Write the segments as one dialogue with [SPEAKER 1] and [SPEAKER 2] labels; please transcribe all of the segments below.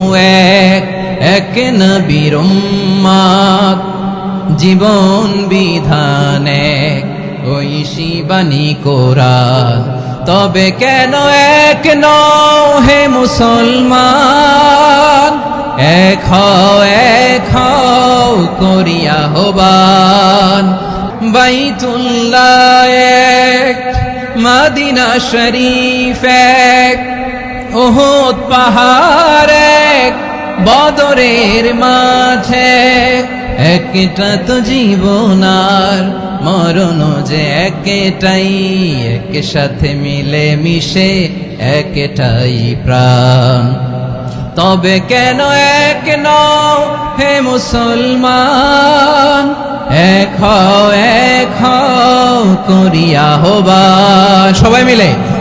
[SPEAKER 1] এক এক নবীর জীবন বিধান এক ওই শিবানী কোরআন। তবে কেন এক নও হে মুসলমান, এক এক হও করিয়া হবান বাইতুল্লাহ এক, মাদিনা শরীফ এক ওহদ পাহাড় বদরের মাঝে। একটা তো জীবন আর মরণ যে একটাই এক সাথে মিলে মিশে একটাই প্রাণ। তবে কেন এক নও হে মুসলমান? এক হও এক হও করিয়া হবা সবাই মিলে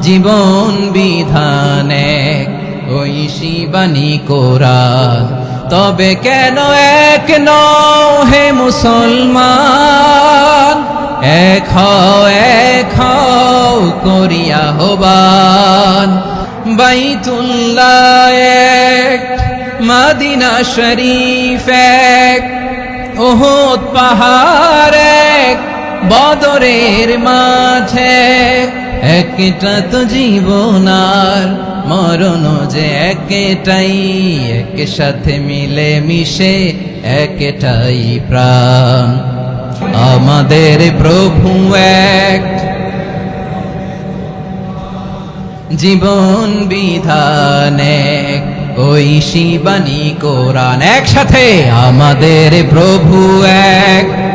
[SPEAKER 1] জীবন বিধানে ওই শিবানী কোরআন তবে কেন এক নও হে মুসলমান? এক এক হও করিয়া হবান বাইতুল্লাহ এক, মাদিনা শরীফ এক ওহদ পাহাড় এক, বদরের মাঝে একটা তো জীবন আর মরণ যে একটাই এক সাথে মিলে মিশে একটাই প্রাণ। আমাদের প্রভু এক জীবন বিধানে ওই শিবানী কোরআন। একসাথে আমাদের প্রভু এক।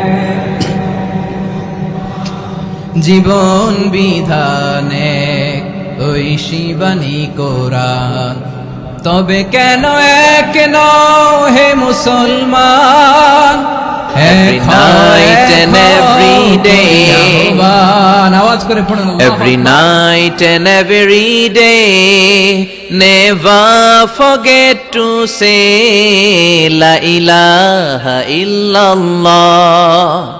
[SPEAKER 1] জীবন বিধানে ওই শিবানী কোরআন তবে কেন এক হে মুসলমান। আওয়াজ করে পড়ুন
[SPEAKER 2] and every day, never forget to say La ilaha illallah.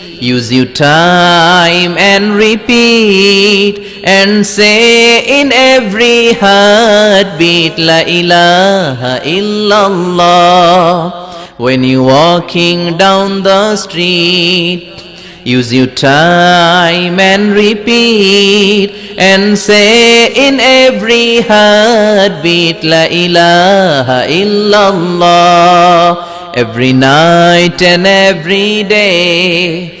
[SPEAKER 2] use your time and repeat and say in every heartbeat La ilaha illallah. When you're walking down the street, Use your time and repeat and say in every heartbeat La ilaha illallah. Every night and every day,